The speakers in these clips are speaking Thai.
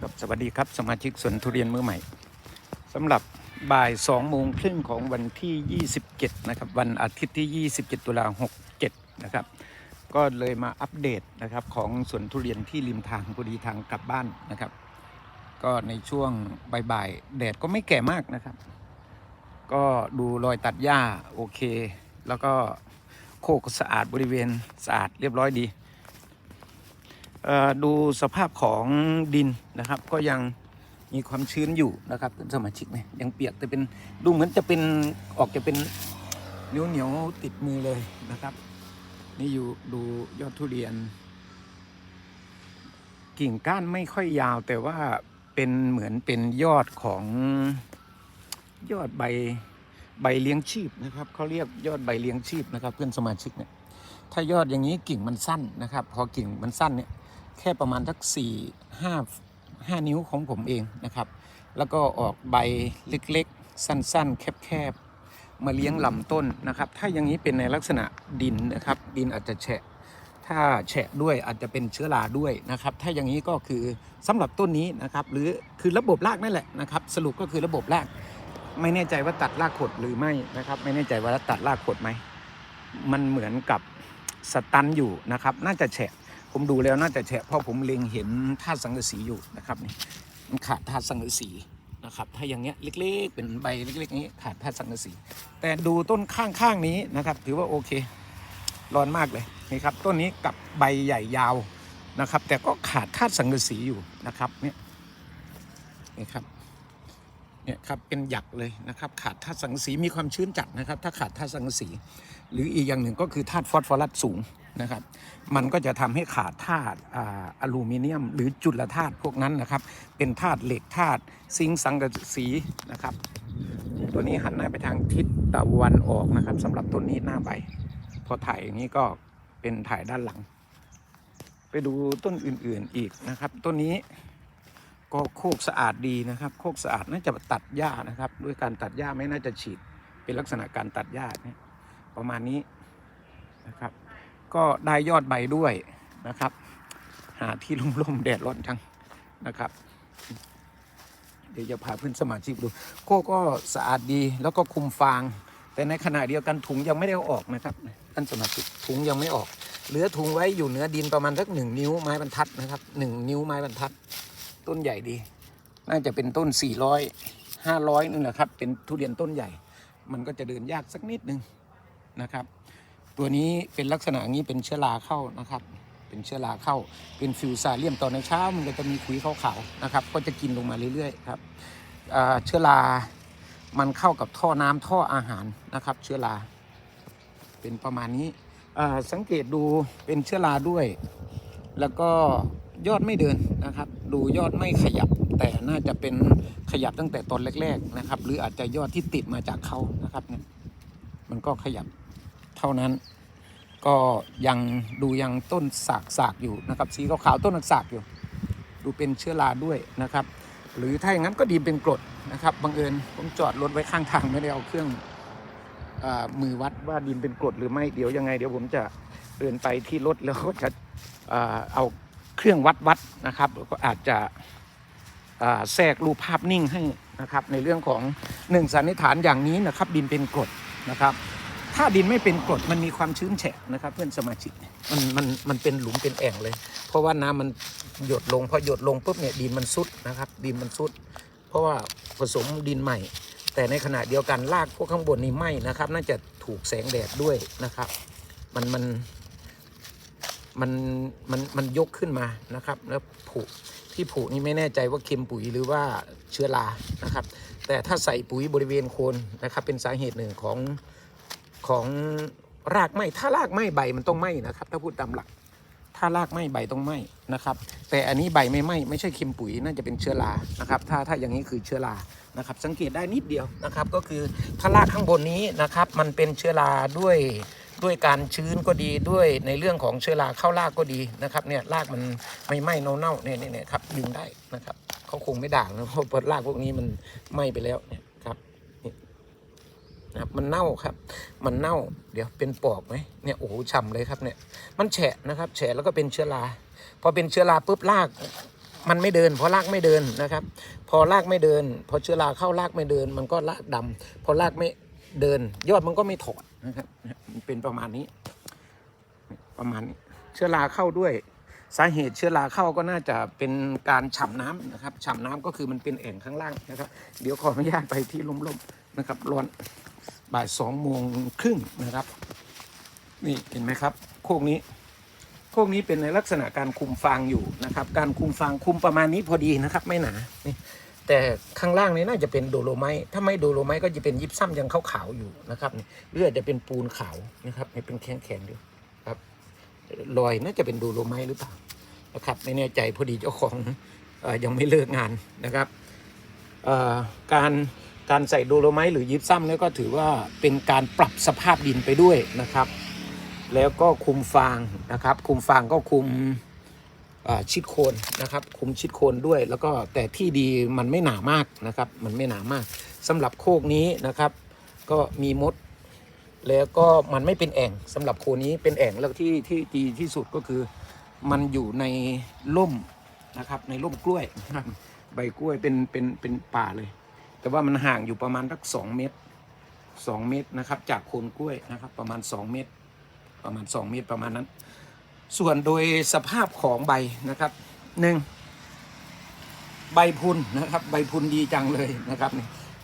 ครับสวัสดีครับสมาชิกสวนทุเรียนมือใหม่สำหรับบ่าย2โมงครึ่งของวันที่ 27 นะครับ วันอาทิตย์ที่ 27 ตุลา67 นะครับ ก็เลยมาอัปเดตนะครับของสวนทุเรียนที่ริมทางพอดีทางกลับบ้านนะครับ ก็ในช่วงบ่ายๆแดดก็ไม่แก่มากนะครับ ก็ดูรอยตัดหญ้าโอเค แล้วก็โคกสะอาดบริเวณสะอาดเรียบร้อยดี ดูสภาพของดินนะครับ ก็ยังมีความชื้นอยู่นะครับท่านสมาชิกเนี่ยยังเปียกแต่เป็นดูเหมือนจะเป็นออกจะเป็นเหนียวเหนียวติดมือเลยนะครับ นี่อยู่ดูยอดทุเรียน กิ่งก้านไม่ค่อยยาว แต่ว่าเป็นเหมือนเป็นยอดของยอดใบใบเลี้ยงชีพนะครับเขาเรียกยอดใบเลี้ยงชีพนะครับ เพื่อนสมาชิกเนี่ยถ้ายอดอย่างนี้กิ่งมันสั้นนะครับ พอกิ่งมันสั้นเนี่ย แค่ประมาณสักสี่ห้าห้านิ้วของผมเองนะครับ แล้วก็ออกใบเล็กๆ สั้นๆ แคบๆ มาเลี้ยงลำต้นนะครับ ถ้าอย่างนี้เป็นในลักษณะดินนะครับ ดินอาจจะแฉะ ถ้าแฉะด้วยอาจจะเป็นเชื้อราด้วยนะครับ ถ้าอย่างนี้ก็คือสำหรับต้นนี้นะครับ หรือคือระบบรากนั่นแหละนะครับ สรุปก็คือระบบราก ไม่แน่ใจว่าตัดรากขดหรือไม่นะครับ ไม่แน่ใจว่าตัดรากขดไหม มันเหมือนกับสตันอยู่นะครับ น่าจะแฉะ ผมดูแล้วน่าจะแฉะเพราะผมเล็งเห็นธาตุสังกะสีอยู่นะครับนี่มันขาดธาตุสังกะสีนะครับ ถ้าอย่างเงี้ยเล็กๆ เป็นใบเล็กๆนี้ขาดธาตุสังกะสี แต่ดูต้นข้างๆนี้นะครับ ถือว่าโอเคร้อนมากเลยนี่ครับต้นนี้กับใบใหญ่ยาวนะครับ แต่ก็ขาดธาตุสังกะสีอยู่นะครับเนี่ยนี่ครับ เนี่ยครับเป็นหยักเลยนะครับขาดธาตุสังกะสีมีความชื้นจัดนะครับ ถ้าขาดธาตุสังกะสี หรืออีกอย่างหนึ่งก็คือธาตุฟอสฟอรัสสูงนะครับ มันก็จะทำให้ขาดธาตุอลูมิเนียม หรือจุลธาตุพวกนั้นนะครับ เป็นธาตุเหล็กธาตุซิงค์สังกะสีนะครับ ตัวนี้หันหน้าไปทางทิศตะวันออกนะครับสำหรับต้นนี้หน้าใบพอถ่ายอย่างนี้ก็เป็นถ่ายด้านหลัง ไปดูต้นอื่นๆอีกนะครับ ต้นนี้ ก็โคกสะอาดดีนะครับ โคกสะอาดน่าจะตัดหญ้านะครับ ด้วยการตัดหญ้าไม่น่าจะฉีด เป็นลักษณะการตัดหญ้าเนี่ยประมาณนี้นะครับ ก็ได้ยอดใบด้วยนะครับ หาที่ร่มๆแดดร้อนจังนะครับ เดี๋ยวจะพาเพื่อนสมาชิกดู โคกก็สะอาดดีแล้วก็คุมฟาง แต่ในขณะเดียวกันถุงยังไม่ได้อออกนะครับท่านสมาชิกถุงยังไม่ออก เหลือถุงไว้อยู่เหนือดินประมาณสักหนึ่งนิ้วไม้บรรทัดนะครับหนึ่งนิ้วไม้บรรทัด ต้นใหญ่ดี น่าจะเป็นต้น 400 500นี่แหละครับ เป็นทุเรียนต้นใหญ่ มันก็จะเดินยากสักนิดนึงนะครับ ตัวนี้เป็นลักษณะงนี้เป็นเชื้อราเข้านะครับ เป็นเชื้อราเข้า เป็นฟิวซาเลียมตอนในเช้ามันก็จะมีขุยขาวๆนะครับ ก็จะกินลงมาเรื่อยๆครับเชื้อรามันเข้ากับท่อน้ำท่ออาหารนะครับ เชื้อราเป็นประมาณนี้สังเกตดูเป็นเชื้อราด้วย แล้วก็ ยอดไม่เดินนะครับ ดูยอดไม่ขยับ แต่น่าจะเป็นขยับตั้งแต่ตอนแรก ๆนะครับ หรืออาจจะยอดที่ติดมาจากเขานะครับเนี่ยมันก็ขยับเท่านั้น ก็ยังดูยังต้นสากสากอยู่นะครับสีขาวๆต้นสากอยู่ ดูเป็นเชื้อราด้วยนะครับ หรือถ้าอย่างนั้นก็ดีเป็นกรดนะครับบังเอิญผมจอดรถไว้ข้างทางไม่ได้เอาเครื่องอมือวัดว่าดินเป็นกรดหรือไม่เดี๋ยวยังไง เดี๋ยวผมจะเดินไปที่รถแล้วก็จะเอา เครื่องวัดวัดนะครับแล้วก็อาจจะแทรกรูปภาพนิ่งให้นะครับ ในเรื่องของหนึ่งสันนิษฐานอย่างนี้นะครับ ดินเป็นกรดนะครับ ถ้าดินไม่เป็นกรดมันมีความชื้นแฉะนะครับ เพื่อนสมาชิกมันมันมันเป็นหลุมเป็นแอ่งเลย เพราะว่าน้ำมันหยดลงพอหยดลงปุ๊บเนี่ยดินมันซุดนะครับ ดินมันซุด เพราะว่าผสมดินใหม่ แต่ในขณะเดียวกันรากพวกข้างบนนี่ไหมนะครับ น่าจะถูกแสงแดดด้วยนะครับ มันมัน มันมันมันยกขึ้นมานะครับ แล้วผุที่ผุนี่ไม่แน่ใจว่าเค็มปุ๋ยหรือว่าเชื้อรานะครับ แต่ถ้าใส่ปุ๋ยบริเวณโคนนะครับ เป็นสาเหตุหนึ่งของของรากไหมถ้ารากไหมใบมันต้องไหมนะครับ ถ้าพูดตามหลัก ถ้ารากไหมใบต้องไหมนะครับ แต่อันนี้ใบไม่ไหมไม่ใช่เค็มปุ๋ยน่าจะเป็นเชื้อรานะครับ ถ้าถ้าอย่างนี้คือเชื้อรานะครับ สังเกตได้นิดเดียวนะครับ ก็คือถ้ารากข้างบนนี้นะครับ มันเป็นเชื้อราด้วย ด้วยการชื้นก็ดีด้วยในเรื่องของเชื้อราเข้ารากก็ดีนะครับเนี่ยรากมันไม่ไหม้เน่าเน่าเนี่ยเนี่ยครับดึงได้นะครับเขาคงไม่ด่างนะเพราะรากพวกนี้มันไหม้ไปแล้วเนี่ยครับนะครับมันเน่าครับ มันเน่าเดี๋ยวเป็นปอกไหมเนี่ยโอ้โหฉ่ำเลยครับเนี่ยมันแฉะนะครับแฉะแล้วก็เป็นเชื้อราพอเป็นเชื้อราปุ๊บรากมันไม่เดิน เพอรากไม่เดินนะครับ พอรากไม่เดิน พอเชื้อราเข้ารากไม่เดิน มันก็รากดำพอรากไม่ เดิน ยอดมันก็ไม่ถอดนะครับมันเป็นประมาณนี้ ประมาณนี้เชื้อราเข้าด้วย สาเหตุเชื้อราเข้าก็น่าจะเป็นการฉ่ำน้ำนะครับฉ่ำน้ำก็คือมันเป็นแอ่งข้างล่างนะครับ เดี๋ยวขออนุญาตไปที่ร่มๆนะครับร้อนบ่ายสองโมงครึ่งนะครับ นี่เห็นไหมครับ โคกนี้โคกนี้เป็นในลักษณะการคุมฟางอยู่นะครับ การคุมฟางคุมประมาณนี้พอดีนะครับ ไม่หนานี่ แต่ข้างล่างนี้น่าจะเป็นโดโลไมต์ถ้าไม่โดโลไมต์ก็จะเป็นยิบซ้ำยังขาวๆอยู่นะครับนี่เลือดจะเป็นปูนขาวนะครับนี่เป็นแข็งๆอยู่ครับรอยน่าจะเป็นโดโลไมต์หรือเปล่านะครับไม่แน่ใจพอดีเจ้าของอยังไม่เลิกงานนะครับการการใส่โดโลไมต์หรือยิบซ้ำนี่ก็ถือว่าเป็นการปรับสภาพดินไปด้วยนะครับ แล้วก็คุมฟางนะครับ คุมฟางก็คุม ชิดโคนนะครับคุมชิดโคนด้วย แล้วก็แต่ที่ดีมันไม่หนามากนะครับมันไม่หนามากสำหรับโคกนี้นะครับ ก็มีมด แล้วก็มันไม่เป็นแอ่งสำหรับโคนี้เป็นแอ่งแล้วที่ที่ดีที่สุดก็คือมันอยู่ในร่มนะครับในร่มกล้วยใบกล้วยเป็นเป็นเป็นป่าเลย แต่ว่ามันห่างอยู่ประมาณสักสองเมตรสองเมตรนะครับ จากโคนกล้วยนะครับ ประมาณสองเมตร ประมาณ2เมตรประมาณนั้น ส่วนโดยสภาพของใบนะครับหนึ่งใบพุนนะครับ ใบพุนดีจังเลยนะครับ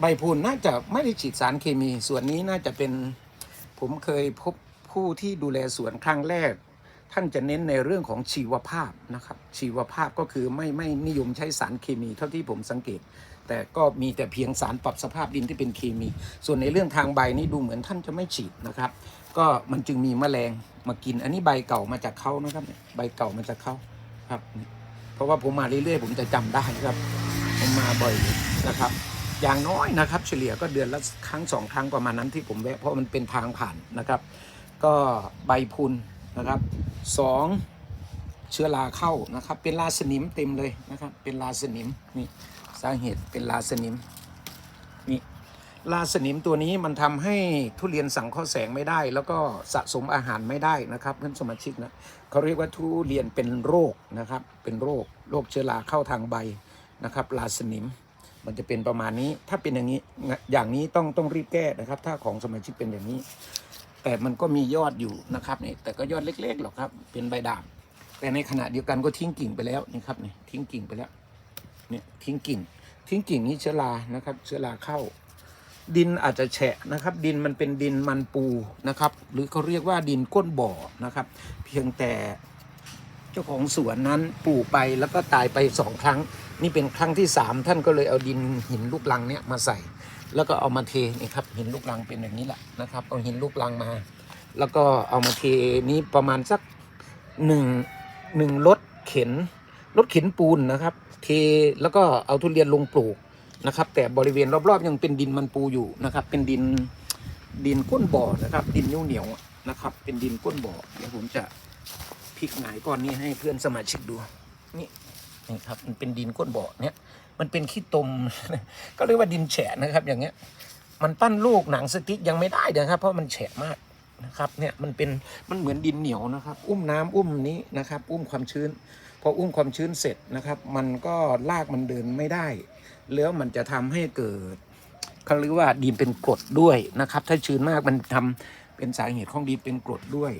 ใบพุนน่าจะไม่ได้ฉีดสารเคมี ส่วนนี้น่าจะเป็นผมเคยพบผู้ที่ดูแลสวนครั้งแรก ท่านจะเน้นในเรื่องของชีวภาพนะครับ ชีวภาพก็คือไม่ไม่นิยมใช้สารเคมีเท่าที่ผมสังเกต แต่ก็มีแต่เพียงสารปรับสภาพดินที่เป็นเคมี ส่วนในเรื่องทางใบนี่ดูเหมือนท่านจะไม่ฉีดนะครับ ก็มันจึงมีแมลง มากิน อันนี้ใบเก่ามาจากเขานะครับใบเก่ามาจากเขาครับ เพราะว่าผมมาเรื่อยๆผมจะจำได้ครับ ผมมาบ่อยนะครับ อย่างน้อยนะครับ เฉลี่ยก็เดือนละครั้งสองครั้งประมาณนั้นที่ผมแวะเพราะมันเป็นทางผ่านนะครับ ก็ใบพุนนะครับสองเชื้อราเข้านะครับ เป็นราสนิมเต็มเลยนะครับ เป็นราสนิมนี่สาเหตุเป็นราสนิมนี่ ลาสนิมตัวนี้มันทำให้ทุเรียนสังเคราะห์แสงไม่ได้ แล้วก็สะสมอาหารไม่ได้นะครับเพื่อนสมาชิกนะเขาเรียกว่าทุเรียนเป็นโรคนะครับเป็นโรคโรคเชื้อราเข้าทางใบนะครับลาสนิมมันจะเป็นประมาณนี้ถ้าเป็นอย่างนี้อย่างนี้ต้องต้องรีบแก้นะครับ ถ้าของสมาชิกเป็นอย่างนี้ แต่มันก็มียอดอยู่นะครับนี่แต่ก็ยอดเล็กๆหรอกครับ เป็นใบด่างแต่ในขณะเดียวกันก็ทิ้งกิ่งไปแล้วนี่ครับนี่ทิ้งกิ่งไปแล้วเนี่ยทิ้งกิ่ง ทิ้งกิ่งนี้เชื้อรานะครับ เชื้อราเข้า ดินอาจจะแฉะนะครับ ดินมันเป็นดินมันปูนะครับ หรือเขาเรียกว่าดินก้นบ่อนะครับ เพียงแต่เจ้าของสวนนั้นปลูกไปแล้วก็ตายไปสองครั้ง นี่เป็นครั้งที่สามท่านก็เลยเอาดินหินลูกลังเนี้ยมาใส่ แล้วก็เอามาเทนี่ครับหินลูกลังเป็นอย่างนี้แหละนะครับเอาหินลูกลังมา แล้วก็เอามาเทนี้ประมาณสักหนึ่งหนึ่งรถเข็นรถเข็นปูนนะครับ เทแล้วก็เอาทุเรียนลงปลูก นะครับ แต่บริเวณรอบๆ ยังเป็นดินมันปูอยู่นะครับ เป็นดินดินก้นบ่อนะครับ ดินเหนียวๆนะครับ เป็นดินก้นบ่อเดี๋ยวผมจะพลิกหงายก้อนนี้ให้เพื่อนสมาชิกดูนี่นี่ครับมันเป็นดินก้นบ่อเนี่ยมันเป็นขี้ตม ก็เรียกว่าดินแฉะนะครับ อย่างเงี้ย มันปั้นลูกหนังสติ๊กยังไม่ได้นะครับ เพราะมันแฉะมากนะครับเนี่ยมันเป็นมันเหมือนดินเหนียวนะครับ อุ้มน้ำอุ้มนี้นะครับ อุ้มความชื้น พออุ้มความชื้นเสร็จนะครับ มันก็ลากมันเดินไม่ได้ แล้วมันจะทำให้เกิดเขาเรียกว่าดินเป็นกรดด้วยนะครับ ถ้าชื้นมากมันทำเป็นสาเหตุของดินเป็นกรดด้วย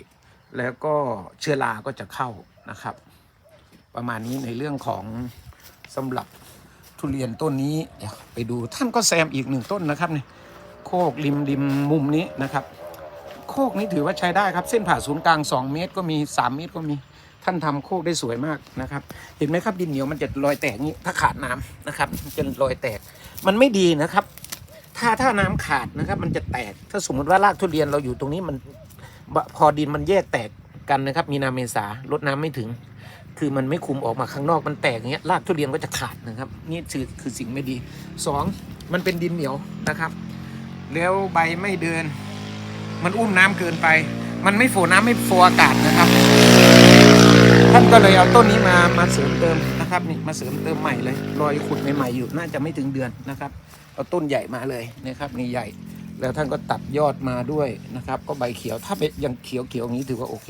แล้วก็เชื้อราก็จะเข้านะครับ ประมาณนี้ในเรื่องของสำหรับทุเรียนต้นนี้ไปดูท่านก็แซมอีกหนึ่งต้นนะครับเนี่ยโคกริมริมมุมนี้นะครับ โคกนี้ถือว่าใช้ได้ครับ เส้นผ่าศูนย์กลาง 2 เมตรก็มี 3 เมตรก็มี ท่านทำโคกได้สวยมากนะครับ เห็นไหมครับดินเหนียวมันจะรอยแตกนี้ถ้าขาดน้ำนะครับมันจะรอยแตก มันไม่ดีนะครับ ถ้าถ้าน้ำขาดนะครับ มันจะแตกถ้าสมมติว่ารากทุเรียนเราอยู่ตรงนี้มันพอดินมันแยกแตกกันนะครับ มีนาเมษาลดน้ำไม่ถึง คือมันไม่คุมออกมาข้างนอกมันแตกอย่างเงี้ยรากทุเรียนก็จะขาดนะครับ นี่คือคือสิ่งไม่ดีสองมันเป็นดินเหนียวนะครับ แล้วใบไม่เดิน มันอุ้มน้ำเกินไป มันไม่โฟน้ำไม่โฟอากาศนะครับ เลยเอาต้นนี้มามาเสริมเติมนะครับนี่มาเสริมเติมใหม่เลยรอยขุดใหม่ๆอยู่น่าจะไม่ถึงเดือนนะครับเอาต้นใหญ่มาเลยนะครับนี่ใหญ่ แล้วท่านก็ตัดยอดมาด้วยนะครับ ก็ใบเขียวถ้าเป็นยังเขียวเขียวๆอย่างนี้ถือว่าโอเค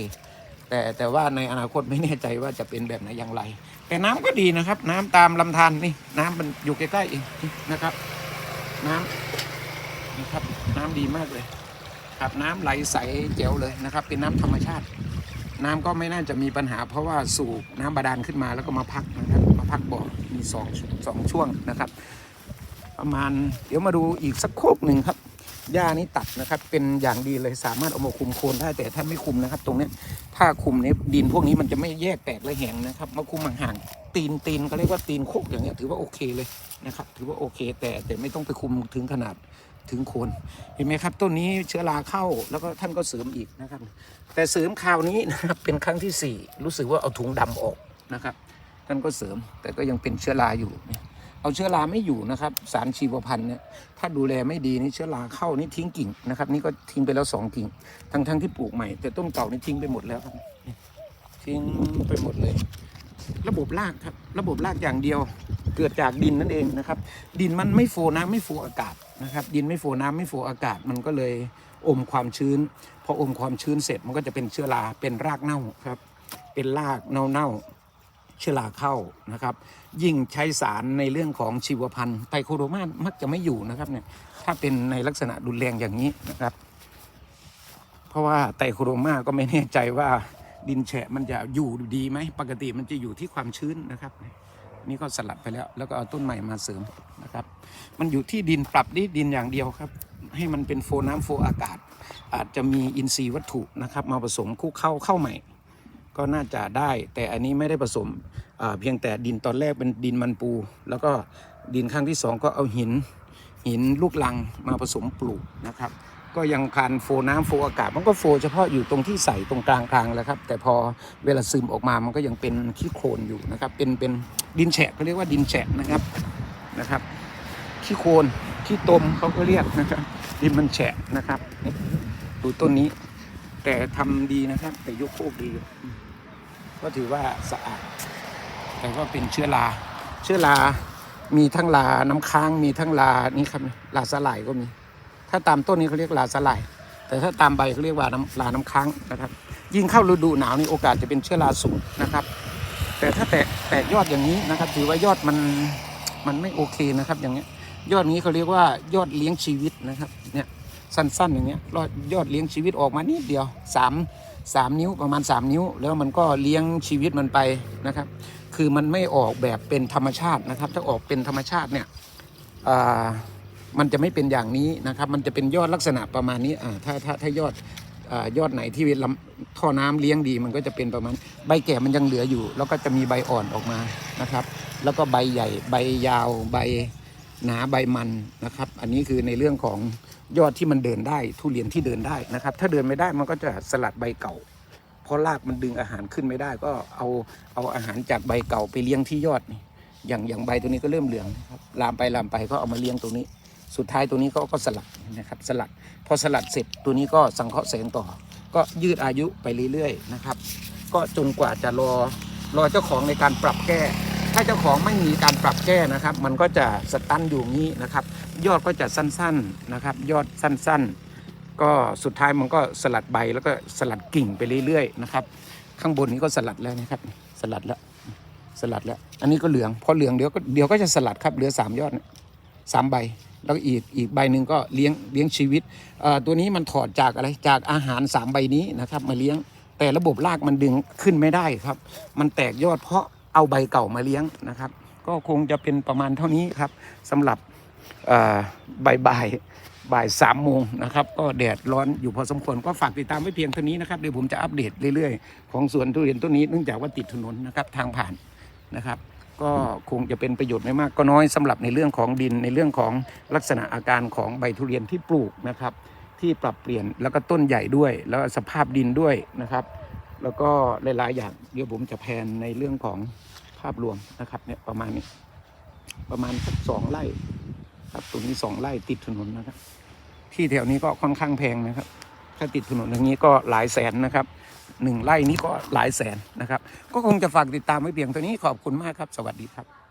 แต่แต่ว่าในอนาคตไม่แน่ใจว่าจะเป็นแบบไหนอย่างไร แต่น้ำก็ดีนะครับ น้ำตามลำธารนี่น้ำมันอยู่ใกล้ๆเองนะครับ น้ำนะครับน้ำดีมากเลยครับน้ำไหลใสแจ๋วเลยนะครับ เป็นน้ำธรรมชาติ น้ำก็ไม่น่าจะมีปัญหา เพราะว่าสูบน้ำบาดาลขึ้นมาแล้วก็มาพักนะครับ มาพักบ่อมีสองสองช่วงนะครับ ประมาณเดี๋ยวมาดูอีกสักโคกหนึ่งครับหญ้านี้ตัดนะครับ เป็นอย่างดีเลยสามารถเอามาคุมโคนได้แต่ถ้าไม่คุมนะครับ ตรงนี้ถ้าคุมเนี้ยดินพวกนี้มันจะไม่แยกแตกและแหงนะครับ มาคุมห่างๆตีนตีนเขาเรียกว่าตีนโคกอย่างเงี้ยถือว่าโอเคเลยนะครับ ถือว่าโอเค แต่แต่ไม่ต้องไปคุมถึงขนาด ถึงโคนเห็นไหมครับ ต้นนี้เชื้อราเข้าแล้วก็ท่านก็เสริมอีกนะครับ แต่เสริมคราวนี้นะครับเป็นครั้งที่สี่รู้สึกว่าเอาถุงดำออกนะครับ ท่านก็เสริมแต่ก็ยังเป็นเชื้อราอยู่เอาเชื้อราไม่อยู่นะครับ สารชีวพันธุ์เนี่ยถ้าดูแลไม่ดีนี่เชื้อราเข้านี่ทิ้งกิ่งนะครับ นี่ก็ทิ้งไปแล้วสองกิ่ง ทั้งทั้งที่ปลูกใหม่ แต่ต้นเก่านี่ทิ้งไปหมดแล้วครับทิ้งไปหมดเลย ระบบรากครับ ระบบรากอย่างเดียว เกิดจากดินนั่นเองนะครับ ดินมันไม่โฟน้ำไม่โฟอากาศนะครับ ดินไม่โฟน้ำไม่โฟอากาศมันก็เลยอมความชื้น พออมความชื้นเสร็จมันก็จะเป็นเชื้อราเป็นรากเน่าครับ เป็นรากเน่าๆเชื้อราเข้านะครับ ยิ่งใช้สารในเรื่องของชีวพันธุ์ไตโคโดมามักจะไม่อยู่นะครับเนี่ยถ้าเป็นในลักษณะรุนแรงอย่างนี้นะครับ เพราะว่าไตโคโดมาก็ไม่แน่ใจว่า ดินแฉะมันจะอยู่ดีไหมปกติมันจะอยู่ที่ความชื้นนะครับนี่ก็สลัดไปแล้ว แล้วก็เอาต้นใหม่มาเสริมนะครับ มันอยู่ที่ดินปรับดิดินอย่างเดียวครับ ให้มันเป็นโฟน้ำโฟอากาศ อาจจะมีอินทรีย์วัตถุนะครับ มาผสมคู่เข้าเข้าใหม่ ก็น่าจะได้ แต่อันนี้ไม่ได้ผสมเพียงแต่ดินตอนแรกเป็นดินมันปู แล้วก็ดินครั้งที่สองก็เอาหินหินลูกลังมาผสมปลูกนะครับ ก็ยังผ่านโฟน้ำโฟอากาศ มันก็โฟเฉพาะอยู่ตรงที่ใส่ตรงกลางกลางแหล้วครับ แต่พอเวลาซึมออกมามันก็ยังเป็นขี้โคลนอยู่นะครับ เป็นเป็นดินแฉะเขาเรียกว่าดินแฉะนะครับนะครับขี้โคลนขี้ตมเขาก็เรียกนะครับ ดินมันแฉะนะครับนี่ดูต้นนี้ แต่ทำดีนะครับ แต่ยกโคกดี ก็ถือว่าสะอาด แต่ก็เป็นเชื้อราเชื้อรามีทั้งลาน้ำค้างมีทั้งลานี่ครับลาสลายก็มี ถ้าตามต้นนี้เขาเรียกลาสลาย แต่ถ้าตามใบเขาเรียกว่าน้ำลาน้ำค้างนะครับ ยิ่งเข้าฤดูหนาวนี่โอกาสจะเป็นเชื้อราสูงนะครับ แต่ถ้าแตกแตกยอดอย่างนี้นะครับ ถือว่ายอดมันมันไม่โอเคนะครับ อย่างเงี้ยยอดนี้เขาเรียกว่ายอดเลี้ยงชีวิตนะครับเนี่ยสั้นๆอย่างเงี้ยยอดเลี้ยงชีวิตออกมานิดเดียวสามสามนิ้วประมาณ 3 นิ้ว แล้วมันก็เลี้ยงชีวิตมันไปนะครับ คือมันไม่ออกแบบเป็นธรรมชาตินะครับ ถ้าออกเป็นธรรมชาติเนี่ยอ่า มันจะไม่เป็นอย่างนี้นะครับ มันจะเป็นยอดลักษณะประมาณนี้อ่าถ้าถ้าถ้ายอดอายอดไหนที่ลำท่อน้ำเลี้ยงดีมันก็จะเป็นประมาณ ใบแก่มันยังเหลืออยู่ แล้วก็จะมีใบอ่อนออกมานะครับ แล้วก็ใบใหญ่ใบยาวใบหนาใบมันนะครับ อันนี้คือในเรื่องของยอดที่มันเดินได้ทุเรียนที่เดินได้นะครับ ถ้าเดินไม่ได้มันก็จะสลัดใบเก่า เพราะรากมันดึงอาหารขึ้นไม่ได้ ก็เอาเอาอาหารจากใบเก่าไปเลี้ยงที่ยอดนี่อย่างอย่างใบตัวนี้ก็เริ่มเหลืองนะครับลามไปลามไปก็เอามาเลี้ยงตรงนี้ สุดท้ายตัวนี้ก็ก็สลัดนะครับสลัด พอสลัดเสร็จตัวนี้ก็สังเคราะห์แสงต่อ ก็ยืดอายุไปเรื่อยๆนะครับ ก็จนกว่าจะรอรอเจ้าของในการปรับแก้ ถ้าเจ้าของไม่มีการปรับแก้นะครับ มันก็จะสตันอยู่งี้นะครับ ยอดก็จะสั้นๆนะครับ ยอดสั้นๆ ก็สุดท้ายมันก็สลัดใบแล้วก็สลัดกิ่งไปเรื่อยๆนะครับ ข้างบนนี้ก็สลัดแล้วนะครับ สลัดแล้วสลัดแล้ว อันนี้ก็เหลือง พอเหลืองเดี๋ยวก็เดี๋ยวก็จะสลัดครับ เหลือสามยอดเนี่ยสามใบ แล้วอีกอีกใบหนึ่งก็เลี้ยงเลี้ยงชีวิตตัวนี้มันถอดจากอะไรจากอาหารสามใบนี้นะครับมาเลี้ยงแต่ระบบรากมันดึงขึ้นไม่ได้ครับ มันแตกยอดเพราะเอาใบเก่ามาเลี้ยงนะครับ ก็คงจะเป็นประมาณเท่านี้ครับสำหรับเอ่อบ่ายบ่ายบ่ายสามโมงนะครับ ก็แดดร้อนอยู่พอสมควรก็ฝากติดตามไว้เพียงเท่านี้นะครับเดี๋ยวผมจะอัปเดตเรื่อยๆ ของสวนทุเรียนต้นนี้เนื่องจากว่าติดถนนนะครับทางผ่านนะครับ ก็คงจะเป็นประโยชน์ไม่มากก็น้อยสำหรับในเรื่องของดินในเรื่องของลักษณะอาการของใบทุเรียนที่ปลูกนะครับ ที่ปรับเปลี่ยนแล้วก็ต้นใหญ่ด้วย แล้วสภาพดินด้วยนะครับ แล้วก็หลายๆอย่างเดี๋ยวผมจะแพนในเรื่องของภาพรวมนะครับเนี่ยประมาณนี้ประมาณสักสองไร่ครับตรงนี้สองไร่ติดถนนนะครับ ที่แถวนี้ก็ค่อนข้างแพงนะครับ ถ้าติดถนนอย่างนี้ก็หลายแสนนะครับ หนึ่งไร่นี้ก็หลายแสนนะครับ ก็คงจะฝากติดตามไว้เพียงเท่านี้ขอบคุณมากครับ สวัสดีครับ